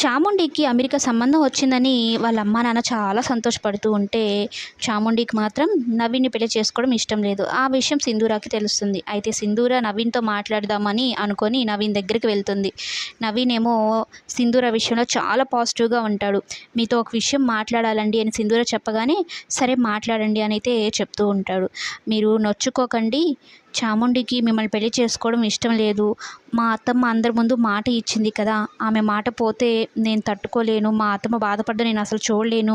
చాముండికి America సంబంధం వచ్చిందని వాళ్ళ అమ్మా నాన్న చాలా సంతోషపడుతూ ఉంటే చాముండికి మాత్రం నవీన్ని పెళ్ళి చేసుకోవడం ఇష్టం లేదు. ఆ విషయం సింధూరాకి తెలుస్తుంది. అయితే సింధూర నవీన్తో మాట్లాడదామని అనుకొని నవీన్ దగ్గరికి వెళ్తుంది. నవీన్ ఏమో సింధూర విషయంలో చాలా పాజిటివ్గా ఉంటాడు. మీతో ఒక విషయం మాట్లాడాలండి అని సింధూర చెప్పగానే సరే మాట్లాడండి అని అయితే చెప్తూ ఉంటాడు. మీరు నొచ్చుకోకండి. చాముండికి మిమ్మల్ని పెళ్ళి చేసుకోవడం ఇష్టం లేదు. మా అత్తమ్మ అందరి ముందు మాట ఇచ్చింది కదా. ఆమె మాట పోతే నేను తట్టుకోలేను మా అత్తమ్మ బాధపడ్డ నేను అసలు చూడలేను.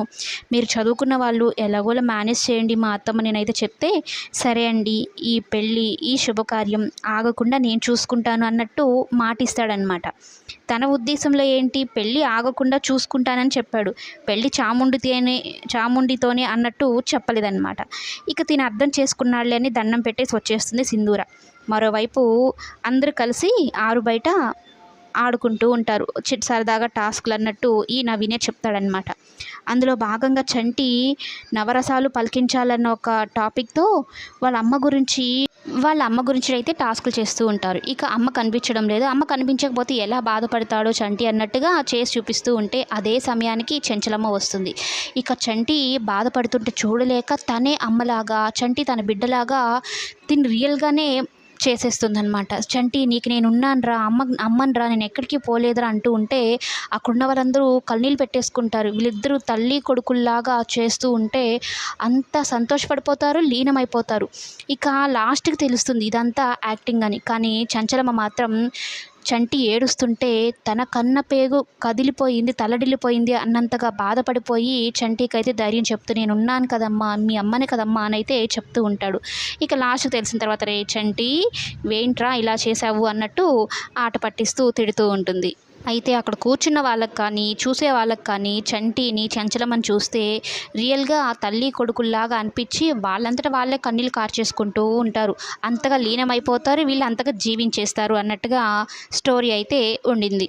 మీరు చదువుకున్న వాళ్ళు ఎలాగోలా మేనేజ్ చేయండి మా అత్తమ్మ నేనైతే చెప్తే సరే అండి ఈ పెళ్ళి ఈ శుభకార్యం ఆగకుండా నేను చూసుకుంటాను అన్నట్టు మాట ఇస్తాడనమాట తన ఉద్దేశంలో ఏంటి? పెళ్ళి ఆగకుండా చూసుకుంటానని చెప్పాడు. పెళ్ళి చాముండితేనే చాముండితోనే అన్నట్టు చెప్పలేదన్నమాట. ఇక తిని అర్థం చేసుకున్నాళ్ళే అని దండం పెట్టేసి వచ్చేస్తుంది సింధూర. మరోవైపు అందరూ కలిసి ఆరు బయట ఆడుకుంటూ ఉంటారు. చిట్ సరదాగా టాస్క్లు అన్నట్టు ఈ నవీనే చెప్తాడనమాట అందులో భాగంగా చంటి నవరసాలు పలికించాలన్న ఒక టాపిక్తో వాళ్ళ అమ్మ గురించి వాళ్ళ అమ్మ గురించి అయితే టాస్క్లు చేస్తూ ఉంటారు. ఇక అమ్మ కనిపించడం లేదు. అమ్మ కనిపించకపోతే ఎలా బాధపడతాడో చంటి అన్నట్టుగా చేసి చూపిస్తూ ఉంటే అదే సమయానికి చెంచలమ్మ వస్తుంది. ఇక చంటి బాధపడుతుంటే చూడలేక తనే అమ్మలాగా చంటి తన బిడ్డలాగా తిని రియల్గానే చేసేస్తుందనమాట చంటి నీకు నేను ఉన్నానురా అమ్మ అమ్మనిరా నేను ఎక్కడికి పోలేదురా అంటూ ఉంటే అక్కడున్న వాళ్ళందరూ కన్నీళ్ళు పెట్టేసుకుంటారు. వీళ్ళిద్దరూ తల్లి కొడుకుల్లాగా చేస్తూ ఉంటే అంత సంతోషపడిపోతారు లీనమైపోతారు. ఇక లాస్ట్కి తెలుస్తుంది ఇదంతా యాక్టింగ్ అని. కానీ చంచలమ్మ మాత్రం చంటి ఏడుస్తుంటే తన కన్న పేగు కదిలిపోయింది తలడిల్లిపోయింది అన్నంతగా బాధపడిపోయి చంటికి అయితే ధైర్యం చెప్తూ నేను ఉన్నాను కదమ్మా మీ అమ్మనే కదమ్మా అని అయితే చెప్తూ ఉంటాడు. ఇక లాస్ట్ తెలిసిన తర్వాత రే చంటి వేంట్రా ఇలా చేసావు అన్నట్టు ఆట పట్టిస్తూ తిడుతూ ఉంటుంది. అయితే అక్కడ కూర్చున్న వాళ్ళకి కానీ చూసే వాళ్ళకి కానీ చంటిని చంచలమని చూస్తే రియల్గా ఆ తల్లి కొడుకుల్లాగా అనిపించి వాళ్ళంతటా వాళ్ళే కన్నీళ్ళు కార్చేసుకుంటూ ఉంటారు. అంతగా లీనమైపోతారు వీళ్ళు అంతగా జీవించేస్తారు అన్నట్టుగా స్టోరీ అయితే ఉండింది.